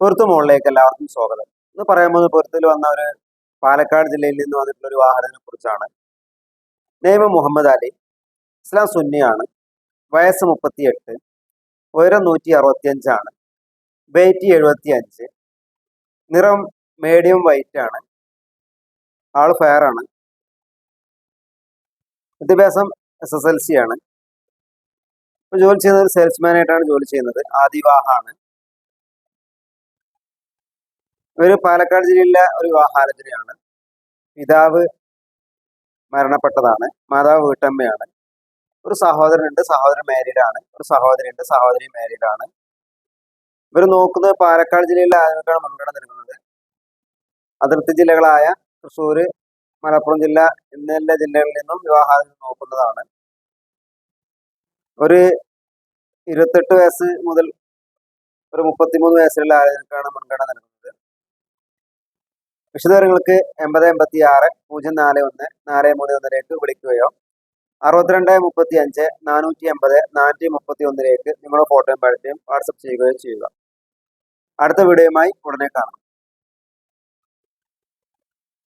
പൊരുത്ത് മുകളിലേക്ക് എല്ലാവർക്കും സ്വാഗതം. ഇന്ന് പറയാൻ പോകുന്നത് പൊരുത്തിൽ വന്ന ഒരു പാലക്കാട് ജില്ലയിൽ നിന്ന് വന്നിട്ടുള്ള ഒരു വാഹനത്തിനെ കുറിച്ചാണ്. നെയ്മ മുഹമ്മദ് അലി ഇസ്ലാം സുന്നിയാണ് വയസ്സ് മുപ്പത്തിയെട്ട് ഉയരം നൂറ്റി അറുപത്തി അഞ്ചാണ് വെയിറ്റ് എഴുപത്തി അഞ്ച് നിറം മീഡിയം വൈറ്റ് ആണ് ആൾ ഫെയർ ആണ്. വിദ്യാഭ്യാസം എസ് എസ് എൽ സി ആണ്. ഇപ്പൊ ജോലി ചെയ്യുന്നത് സെയിൽസ്മാനായിട്ടാണ് ജോലി ചെയ്യുന്നത്. ആദിവാഹാണ് ഇവർ പാലക്കാട് ജില്ലയിലെ ഒരു വിവാഹാലോചനയാണ് പിതാവ് മരണപ്പെട്ടതാണ്. മാതാവ് വീട്ടമ്മയാണ്. ഒരു സഹോദരനുണ്ട് സഹോദരൻ മാരീഡ് ആണ് ഒരു സഹോദരി ഉണ്ട് സഹോദരി മാരീഡ് ആണ് ഇവർ നോക്കുന്നത് പാലക്കാട് ജില്ലയിലെ ആളുകൾക്കാണ് മുൻഗണന നൽകുന്നത് അതിർത്തി ജില്ലകളായ തൃശ്ശൂർ മലപ്പുറം ജില്ല എന്നെല്ലാ ജില്ലകളിൽ നിന്നും വിവാഹാലോചന നോക്കുന്നതാണ്. ഒരു ഇരുപത്തെട്ട് വയസ്സ് മുതൽ ഒരു മുപ്പത്തിമൂന്ന് വയസ്സിലുള്ള ആളുകൾക്കാണ് മുൻഗണന നൽകുന്നത്. വിശദവിവരങ്ങൾക്ക് എൺപത് എൺപത്തി ആറ് പൂജ്യം നാല് ഒന്ന് നാല് മൂന്ന് ഒന്നിലേക്ക് വിളിക്കുകയോ അറുപത്തിരണ്ട് മുപ്പത്തി അഞ്ച് നാനൂറ്റി എൺപത് നാനൂറ്റി മുപ്പത്തി ഒന്നിലേക്ക് നിങ്ങളുടെ ഫോട്ടോയും പഴത്തെയും വാട്സപ്പ് ചെയ്യുകയോ ചെയ്യുക. അടുത്ത വീഡിയോയുമായി ഉടനെ കാണാം.